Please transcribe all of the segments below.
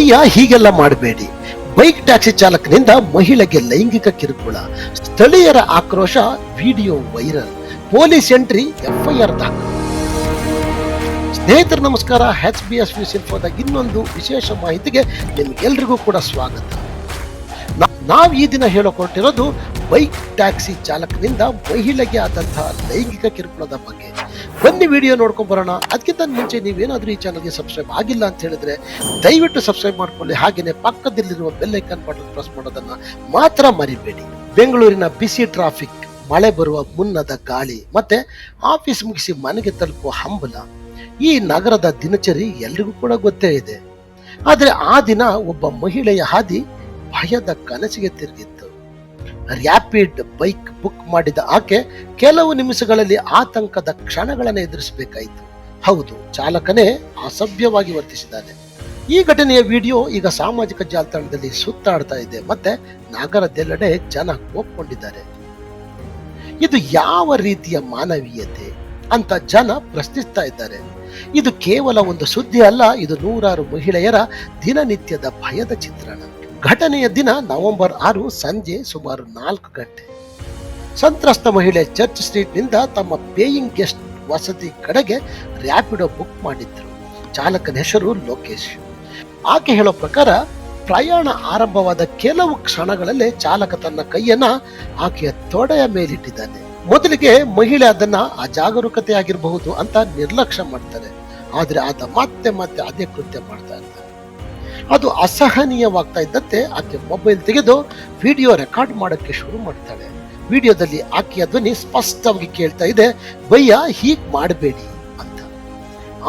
ಬಯ್ಯ ಹೀಗೆಲ್ಲ ಮಾಡಬೇಡಿ. Bike taxi ಚಾಲಕನಿಂದ ಮಹಿಳೆಗೆ ಲೈಂಗಿಕ ಕಿರುಕುಳ. ಸ್ಥಳೀಯರ ಆಕ್ರೋಶ video viral. Police entry, FIR ದಾಖಲು. ಸ್ನೇಹಿತರು, ನಮಸ್ಕಾರ. ಎಚ್ ಬಿ ಎಸ್ ನ್ಯೂಸ್ ಇನ್ಫೋದ ಇನ್ನೊಂದು ವಿಶೇಷ ಮಾಹಿತಿಗೆ ನಿಮ್ಗೆಲ್ರಿಗೂ ಕೂಡ ಸ್ವಾಗತ. ನಾವ್ ಈ ದಿನ ಹೇಳಿಕೊಟ್ಟಿರೋದು ಬೈಕ್ ಟ್ಯಾಕ್ಸಿ ಚಾಲಕನಿಂದ ಮಹಿಳೆಗೆ ಆದಂತಹ ಲೈಂಗಿಕ ಕಿರುಕುಳದ ಬಗ್ಗೆ. ಬನ್ನಿ ವಿಡಿಯೋ ನೋಡ್ಕೊಂಡು ಬರೋಣ. ಅದಕ್ಕಿಂತ ಮುಂಚೆ ನೀವೇನಾದರೂ ಈ ಚಾನಲ್ಗೆ ಸಬ್ಸ್ಕ್ರೈಬ್ ಆಗಿಲ್ಲ ಅಂತ ಹೇಳಿದ್ರೆ ದಯವಿಟ್ಟು ಸಬ್ಸ್ಕ್ರೈಬ್ ಮಾಡ್ಕೊಳ್ಳಿ. ಹಾಗೆಯೇ ಪಕ್ಕದಲ್ಲಿರುವ ಬೆಲ್ ಬಟನ್ ಪ್ರೆಸ್ ಮಾಡೋದನ್ನ ಮಾತ್ರ ಮರಿಬೇಡಿ. ಬೆಂಗಳೂರಿನ ಬಿಸಿ ಟ್ರಾಫಿಕ್, ಮಳೆ ಬರುವ ಮುನ್ನದ ಗಾಳಿ ಮತ್ತೆ ಆಫೀಸ್ ಮುಗಿಸಿ ಮನೆಗೆ ತಲುಪುವ ಹಂಬಲ ಈ ನಗರದ ದಿನಚರಿ ಎಲ್ರಿಗೂ ಕೂಡ ಗೊತ್ತೇ ಇದೆ. ಆದರೆ ಆ ದಿನ ಒಬ್ಬ ಮಹಿಳೆಯ ಹಾದಿ ಭಯದ ಕನಸಿಗೆ ತಿರುಗಿತ್ತು. ರ್ಯಾಪಿಡ್ ಬೈಕ್ ಬುಕ್ ಮಾಡಿದ ಆಕೆ ಕೆಲವು ನಿಮಿಷಗಳಲ್ಲಿ ಆತಂಕದ ಕ್ಷಣಗಳನ್ನು ಎದುರಿಸಬೇಕಾಯಿತು. ಹೌದು, ಚಾಲಕನೇ ಅಸಭ್ಯವಾಗಿ ವರ್ತಿಸಿದ್ದಾನೆ. ಈ ಘಟನೆಯ ವಿಡಿಯೋ ಈಗ ಸಾಮಾಜಿಕ ಜಾಲತಾಣದಲ್ಲಿ ಸುತ್ತಾಡ್ತಾ ಇದೆ, ಮತ್ತೆ ನಗರದೆಲ್ಲೆಡೆ ಜನ ಒಪ್ಕೊಂಡಿದ್ದಾರೆ ಇದು ಯಾವ ರೀತಿಯ ಮಾನವೀಯತೆ ಅಂತ ಜನ ಪ್ರಶ್ನಿಸ್ತಾ ಇದ್ದಾರೆ. ಇದು ಕೇವಲ ಒಂದು ಸುದ್ದಿ ಅಲ್ಲ, ಇದು ನೂರಾರು ಮಹಿಳೆಯರ ದಿನನಿತ್ಯದ ಭಯದ ಚಿತ್ರಣ. ಘಟನೆಯ ದಿನ ನವೆಂಬರ್ ಆರು ಸಂಜೆ ಸುಮಾರು ನಾಲ್ಕು ಗಂಟೆ. ಸಂತ್ರಸ್ತ ಮಹಿಳೆ ಚರ್ಚ್ ಸ್ಟ್ರೀಟ್ನಿಂದ ತಮ್ಮ ಪೇಯಿಂಗ್ ಗೆಸ್ಟ್ ವಸತಿ ಕಡೆಗೆ ರ್ಯಾಪಿಡೋ ಬುಕ್ ಮಾಡಿದ್ರು. ಚಾಲಕನ ಹೆಸರು ಲೋಕೇಶ್. ಆಕೆ ಹೇಳೋ ಪ್ರಕಾರ ಪ್ರಯಾಣ ಆರಂಭವಾದ ಕೆಲವು ಕ್ಷಣಗಳಲ್ಲೇ ಚಾಲಕ ತನ್ನ ಕೈಯನ್ನ ಆಕೆಯ ತೊಡೆಯ ಮೇಲಿಟ್ಟಿದ್ದಾನೆ. ಮೊದಲಿಗೆ ಮಹಿಳೆ ಅದನ್ನ ಅಜಾಗರೂಕತೆ ಆಗಿರಬಹುದು ಅಂತ ನಿರ್ಲಕ್ಷ್ಯ ಮಾಡ್ತಾರೆ. ಆದ್ರೆ ಆತ ಮತ್ತೆ ಮತ್ತೆ ಅದೇ ಕೃತ್ಯ ಮಾಡ್ತಾ ಇರ್ತಾನೆ. ಅದು ಅಸಹನೀಯವಾಗ್ತಾ ಇದ್ದಂತೆ ಆಕೆ ಮೊಬೈಲ್ ತೆಗೆದು ವಿಡಿಯೋ ರೆಕಾರ್ಡ್ ಮಾಡೋಕ್ಕೆ ಶುರು ಮಾಡ್ತಾಳೆ. ವಿಡಿಯೋದಲ್ಲಿ ಆಕೆಯ ಧ್ವನಿ ಸ್ಪಷ್ಟವಾಗಿ ಕೇಳ್ತಾ ಇದೆ, ಭಯ್ಯ, ಹೀಗ್ ಮಾಡಬೇಡಿ ಅಂತ.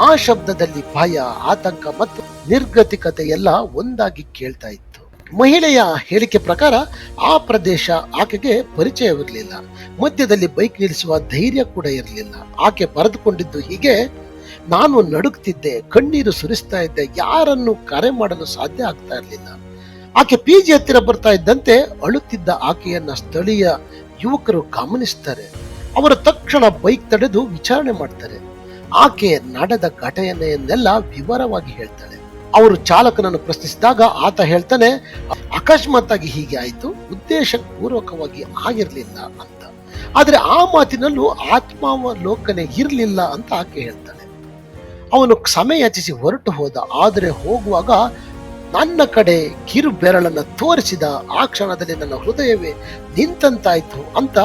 ಆ ಶಬ್ದದಲ್ಲಿ ಭಯ, ಆತಂಕ ಮತ್ತು ನಿರ್ಗತಿಕತೆ ಎಲ್ಲ ಒಂದಾಗಿ ಕೇಳ್ತಾ ಇತ್ತು. ಮಹಿಳೆಯ ಹೇಳಿಕೆ ಪ್ರಕಾರ, ಆ ಪ್ರದೇಶ ಆಕೆಗೆ ಪರಿಚಯವಿರಲಿಲ್ಲ. ಮಧ್ಯದಲ್ಲಿ ಬೈಕ್ ನಿಲ್ಲಿಸುವ ಧೈರ್ಯ ಕೂಡ ಇರಲಿಲ್ಲ. ಆಕೆ ಬರೆದುಕೊಂಡಿದ್ದು ಹೀಗೆ ನಾನು ನಡುಕ್ತಿದ್ದೆ ಕಣ್ಣೀರು ಸುರಿಸ್ತಾ ಇದ್ದೆ, ಯಾರನ್ನು ಕರೆ ಮಾಡಲು ಸಾಧ್ಯ ಆಗ್ತಾ ಇರಲಿಲ್ಲ. ಆಕೆ ಪಿ ಜಿ ಹತ್ತಿರ ಬರ್ತಾ ಇದ್ದಂತೆ ಅಳುತ್ತಿದ್ದ ಆಕೆಯನ್ನ ಸ್ಥಳೀಯ ಯುವಕರು ಗಮನಿಸ್ತಾರೆ. ಅವರು ತಕ್ಷಣ ಬೈಕ್ ತಡೆದು ವಿಚಾರಣೆ ಮಾಡ್ತಾರೆ. ಆಕೆ ನಡೆದ ಘಟನೆಯನ್ನೆಲ್ಲ ವಿವರವಾಗಿ ಹೇಳ್ತಾಳೆ. ಅವರು ಚಾಲಕನನ್ನು ಪ್ರಶ್ನಿಸಿದಾಗ ಆತ ಹೇಳ್ತಾನೆ ಅಕಸ್ಮಾತ್ ಆಗಿ ಹೀಗೆ ಆಯ್ತು ಉದ್ದೇಶ ಪೂರ್ವಕವಾಗಿ ಆಗಿರ್ಲಿಲ್ಲ ಅಂತ. ಆದ್ರೆ ಆ ಮಾತಿನಲ್ಲೂ ಆತ್ಮಾವಲೋಕನೆ ಇರ್ಲಿಲ್ಲ ಅಂತ ಆಕೆ ಹೇಳ್ತಾಳೆ. ಅವನು ಕ್ಷಮೆ ಯಾಚಿಸಿ ಹೊರಟು ಹೋದ. ಆದರೆ ಹೋಗುವಾಗ ನನ್ನ ಕಡೆ ಕಿರು ಬೆರಳನ್ನು ತೋರಿಸಿದ ಆ ಕ್ಷಣದಲ್ಲಿ ನನ್ನ ಹೃದಯವೇ ನಿಂತಂತಾಯ್ತು ಅಂತ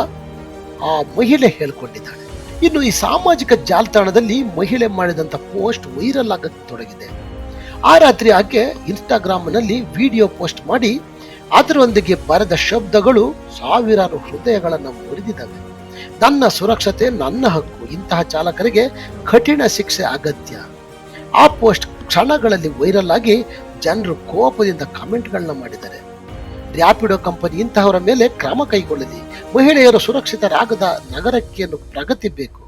ಆ ಮಹಿಳೆ ಹೇಳ್ಕೊಂಡಿದ್ದಾಳೆ ಇನ್ನು ಈ ಸಾಮಾಜಿಕ ಜಾಲತಾಣದಲ್ಲಿ ಮಹಿಳೆ ಮಾಡಿದಂತ ಪೋಸ್ಟ್ ವೈರಲ್ ಆಗಕ್ಕೆ ತೊಡಗಿದೆ. ಆ ರಾತ್ರಿ ಆಕೆ ಇನ್ಸ್ಟಾಗ್ರಾಮ್ನಲ್ಲಿ ವಿಡಿಯೋ ಪೋಸ್ಟ್ ಮಾಡಿ ಅದರೊಂದಿಗೆ ಬರೆದ ಶಬ್ದಗಳು ಸಾವಿರಾರು ಹೃದಯಗಳನ್ನು ಮುರಿದಿದ್ದಾವೆ. ನನ್ನ ಸುರಕ್ಷತೆ, ನನ್ನ ಹಕ್ಕು, ಇಂತಹ ಚಾಲಕರಿಗೆ ಕಠಿಣ ಶಿಕ್ಷೆ ಅಗತ್ಯ. ಆ ಪೋಸ್ಟ್ ಕ್ಷಣಗಳಲ್ಲಿ ವೈರಲ್ ಆಗಿ ಜನರು ಕೋಪದಿಂದ ಕಮೆಂಟ್ಗಳನ್ನ ಮಾಡಿದ್ದಾರೆ. ರ್ಯಾಪಿಡೋ ಕಂಪನಿ ಇಂತಹವರ ಮೇಲೆ ಕ್ರಮ ಕೈಗೊಳ್ಳಲಿ. ಮಹಿಳೆಯರು ಸುರಕ್ಷಿತರಾಗದ ನಗರಕ್ಕೆ ಪ್ರಗತಿ ಬೇಕು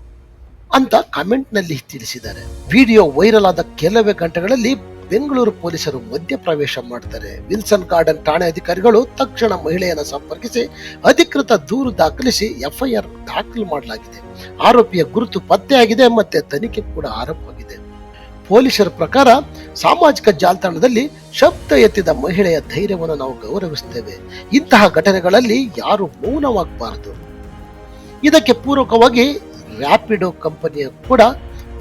ಅಂತ ಕಮೆಂಟ್ನಲ್ಲಿ ತಿಳಿಸಿದ್ದಾರೆ. ವಿಡಿಯೋ ವೈರಲ್ ಆದ ಕೆಲವೇ ಗಂಟೆಗಳಲ್ಲಿ ಬೆಂಗಳೂರು ಪೊಲೀಸರು ಮಧ್ಯಪ್ರವೇಶ ಮಾಡ್ತಾರೆ. ವಿಲ್ಸನ್ ಗಾರ್ಡನ್ ಠಾಣೆ ಅಧಿಕಾರಿಗಳು ತಕ್ಷಣ ಮಹಿಳೆಯನ್ನು ಸಂಪರ್ಕಿಸಿ ಅಧಿಕೃತ ದೂರು ದಾಖಲಿಸಿ ಎಫ್ಐಆರ್ ದಾಖಲು ಮಾಡಲಾಗಿದೆ. ಆರೋಪಿಯ ಗುರುತು ಪತ್ತೆಯಾಗಿದೆ ಮತ್ತೆ ತನಿಖೆ ಕೂಡ ಆರಂಭವಾಗಿದೆ. ಪೊಲೀಸರ ಪ್ರಕಾರ ಸಾಮಾಜಿಕ ಜಾಲತಾಣದಲ್ಲಿ ಶಬ್ದ ಎತ್ತಿದ ಮಹಿಳೆಯ ಧೈರ್ಯವನ್ನು ನಾವು ಗೌರವಿಸುತ್ತೇವೆ. ಇಂತಹ ಘಟನೆಗಳಲ್ಲಿ ಯಾರು ಮೌನವಾಗಬಾರದು. ಇದಕ್ಕೆ ಪೂರಕವಾಗಿ ರ್ಯಾಪಿಡೋ ಕಂಪನಿಯ ಕೂಡ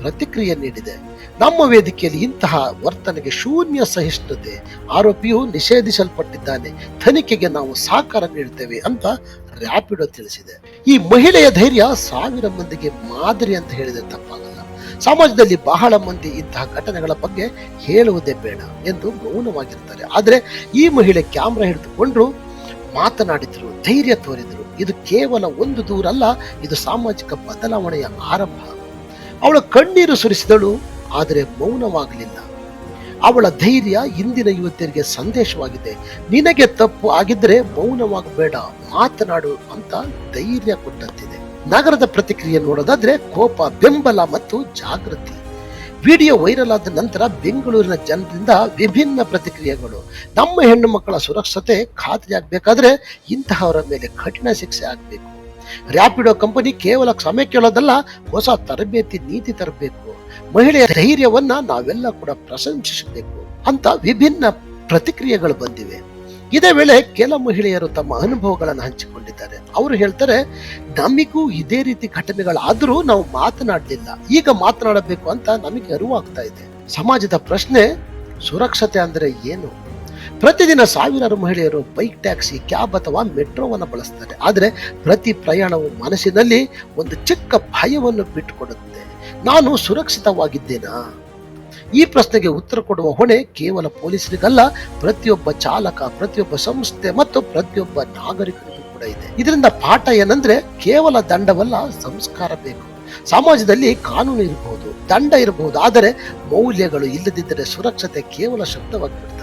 ಪ್ರತಿಕ್ರಿಯೆ ನೀಡಿದೆ. ನಮ್ಮ ವೇದಿಕೆಯಲ್ಲಿ ಇಂತಹ ವರ್ತನೆಗೆ ಶೂನ್ಯ ಸಹಿಷ್ಣುತೆ, ಆರೋಪಿಯು ನಿಷೇಧಿಸಲ್ಪಟ್ಟಿದ್ದಾನೆ, ತನಿಖೆಗೆ ನಾವು ಸಹಕಾರ ನೀಡುತ್ತೇವೆ ಅಂತ ರ್ಯಾಪಿಡೋ ತಿಳಿಸಿದೆ. ಈ ಮಹಿಳೆಯ ಧೈರ್ಯ ಸಾವಿರ ಮಂದಿಗೆ ಮಾದರಿ ಅಂತ ಹೇಳಿದ್ರೆ ತಪ್ಪಾಗಲ್ಲ. ಸಮಾಜದಲ್ಲಿ ಬಹಳ ಮಂದಿ ಇಂತಹ ಘಟನೆಗಳ ಬಗ್ಗೆ ಹೇಳುವುದೇ ಬೇಡ ಎಂದು ಮೌನವಾಗಿರ್ತಾರೆ. ಆದರೆ ಈ ಮಹಿಳೆ ಕ್ಯಾಮ್ರಾ ಹಿಡಿದುಕೊಂಡು ಮಾತನಾಡಿದ್ರು, ಧೈರ್ಯ ತೋರಿದ್ರು. ಇದು ಕೇವಲ ಒಂದು ದೂರಲ್ಲ, ಇದು ಸಾಮಾಜಿಕ ಬದಲಾವಣೆಯ ಆರಂಭ. ಅವಳ ಕಣ್ಣೀರು ಸುರಿಸಿದಳು, ಆದರೆ ಮೌನವಾಗಲಿಲ್ಲ. ಅವಳ ಧೈರ್ಯ ಇಂದಿನ ಯುವತಿಯರಿಗೆ ಸಂದೇಶವಾಗಿದೆ. ನಿನಗೆ ತಪ್ಪು ಆಗಿದ್ರೆ ಮೌನವಾಗಬೇಡ, ಮಾತನಾಡು ಅಂತ ಧೈರ್ಯ ಕೊಟ್ಟಂತಿದೆ. ನಗರದ ಪ್ರತಿಕ್ರಿಯೆ ನೋಡೋದಾದ್ರೆ ಕೋಪ, ಬೆಂಬಲ ಮತ್ತು ಜಾಗೃತಿ. ವಿಡಿಯೋ ವೈರಲ್ ಆದ ನಂತರ ಬೆಂಗಳೂರಿನ ಜನರಿಂದ ವಿಭಿನ್ನ ಪ್ರತಿಕ್ರಿಯೆಗಳು. ನಮ್ಮ ಹೆಣ್ಣು ಮಕ್ಕಳ ಸುರಕ್ಷತೆ ಖಾತ್ರಿಯಾಗಬೇಕಾದ್ರೆ ಇಂತಹವರ ಮೇಲೆ ಕಠಿಣ ಶಿಕ್ಷೆ ಆಗಬೇಕು. ರ್ಯಾಪಿಡೋ ಕಂಪನಿ ಕೇವಲ ಕ್ಷಮೆ ಕೇಳೋದಲ್ಲ, ಹೊಸ ತರಬೇತಿ, ನೀತಿ ತರಬೇಕು. ಮಹಿಳೆಯ ಧೈರ್ಯವನ್ನ ನಾವೆಲ್ಲ ಕೂಡ ಪ್ರಶಂಸಿಸಬೇಕು ಅಂತ ವಿಭಿನ್ನ ಪ್ರತಿಕ್ರಿಯೆಗಳು ಬಂದಿವೆ. ಇದೇ ವೇಳೆ ಕೆಲ ಮಹಿಳೆಯರು ತಮ್ಮ ಅನುಭವಗಳನ್ನು ಹಂಚಿಕೊಂಡಿದ್ದಾರೆ. ಅವರು ಹೇಳ್ತಾರೆ, ನಮಿಗೂ ಇದೇ ರೀತಿ ಘಟನೆಗಳಾದರೂ ನಾವು ಮಾತನಾಡಲಿಲ್ಲ. ಈಗ ಮಾತನಾಡಬೇಕು ಅಂತ ನಮಗೆ ಅರಿವಾಗ್ತಾ ಇದೆ. ಸಮಾಜದ ಪ್ರಶ್ನೆ, ಸುರಕ್ಷತೆ ಅಂದರೆ ಏನು? ಪ್ರತಿದಿನ ಸಾವಿರಾರು ಮಹಿಳೆಯರು ಬೈಕ್ ಟ್ಯಾಕ್ಸಿ, ಕ್ಯಾಬ್ ಅಥವಾ ಮೆಟ್ರೋವನ್ನು ಬಳಸ್ತಾರೆ. ಆದರೆ ಪ್ರತಿ ಪ್ರಯಾಣವು ಮನಸ್ಸಿನಲ್ಲಿ ಒಂದು ಚಿಕ್ಕ ಭಯವನ್ನು ಬಿಟ್ಟುಕೊಡುತ್ತೆ. ನಾನು ಸುರಕ್ಷಿತವಾಗಿದ್ದೇನಾ? ಈ ಪ್ರಶ್ನೆಗೆ ಉತ್ತರ ಕೊಡುವ ಹೊಣೆ ಕೇವಲ ಪೊಲೀಸರಿಗಲ್ಲ, ಪ್ರತಿಯೊಬ್ಬ ಚಾಲಕ, ಪ್ರತಿಯೊಬ್ಬ ಸಂಸ್ಥೆ ಮತ್ತು ಪ್ರತಿಯೊಬ್ಬ ನಾಗರಿಕರಿಗೂ ಕೂಡ ಇದೆ. ಇದರಿಂದ ಪಾಠ ಏನಂದ್ರೆ ಕೇವಲ ದಂಡವಲ್ಲ, ಸಂಸ್ಕಾರ ಬೇಕು. ಸಮಾಜದಲ್ಲಿ ಕಾನೂನು ಇರಬಹುದು ದಂಡ ಇರಬಹುದು ಆದರೆ ಮೌಲ್ಯಗಳು ಇಲ್ಲದಿದ್ದರೆ ಸುರಕ್ಷತೆ ಕೇವಲ ಶಬ್ದವಾಗಿ ಬಿಡ್ತದೆ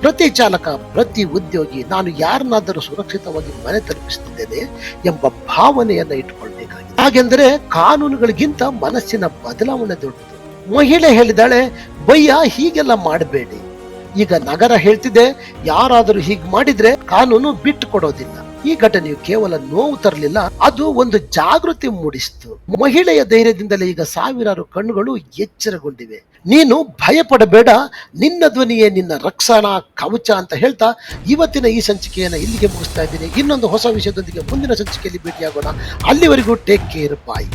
ಪ್ರತಿ ಚಾಲಕ, ಪ್ರತಿ ಉದ್ಯೋಗಿ ನಾನು ಯಾರನ್ನಾದರೂ ಸುರಕ್ಷಿತವಾಗಿ ಮನೆ ತಲುಪಿಸುತ್ತಿದ್ದೇನೆ ಎಂಬ ಭಾವನೆಯನ್ನ ಇಟ್ಟುಕೊಳ್ಬೇಕಾಗಿದೆ. ಹಾಗೆಂದರೆ ಕಾನೂನುಗಳಿಗಿಂತ ಮನಸ್ಸಿನ ಬದಲಾವಣೆ ದೊಡ್ಡದು. ಮಹಿಳೆ ಹೇಳಿದಾಳೆ, ಬಯ್ಯ, ಹೀಗೆಲ್ಲ ಮಾಡಬೇಡಿ. ಈಗ ನಗರ ಹೇಳ್ತಿದೆ, ಯಾರಾದರೂ ಹೀಗೆ ಮಾಡಿದ್ರೆ ಕಾನೂನು ಬಿಟ್ಟು ಕೊಡೋದಿಲ್ಲ. ಈ ಘಟನೆಯು ಕೇವಲ ನೋವು ತರಲಿಲ್ಲ, ಅದು ಒಂದು ಜಾಗೃತಿ ಮೂಡಿಸಿತು. ಮಹಿಳೆಯ ಧೈರ್ಯದಿಂದಲೇ ಈಗ ಸಾವಿರಾರು ಕಣ್ಣುಗಳು ಎಚ್ಚರಗೊಂಡಿವೆ. ನೀನು ಭಯಪಡಬೇಡ, ನಿನ್ನ ಧ್ವನಿಯೇ ನಿನ್ನ ರಕ್ಷಣಾ ಕವಚ ಅಂತ ಹೇಳ್ತಾ ಇವತ್ತಿನ ಈ ಸಂಚಿಕೆಯನ್ನು ಇಲ್ಲಿಗೆ ಮುಗಿಸ್ತಾ ಇದ್ದೀನಿ. ಇನ್ನೊಂದು ಹೊಸ ವಿಷಯದೊಂದಿಗೆ ಮುಂದಿನ ಸಂಚಿಕೆಯಲ್ಲಿ ಭೇಟಿಯಾಗೋಣ. ಅಲ್ಲಿವರೆಗೂ ಟೇಕ್ ಕೇರ್ ಬಾಯ್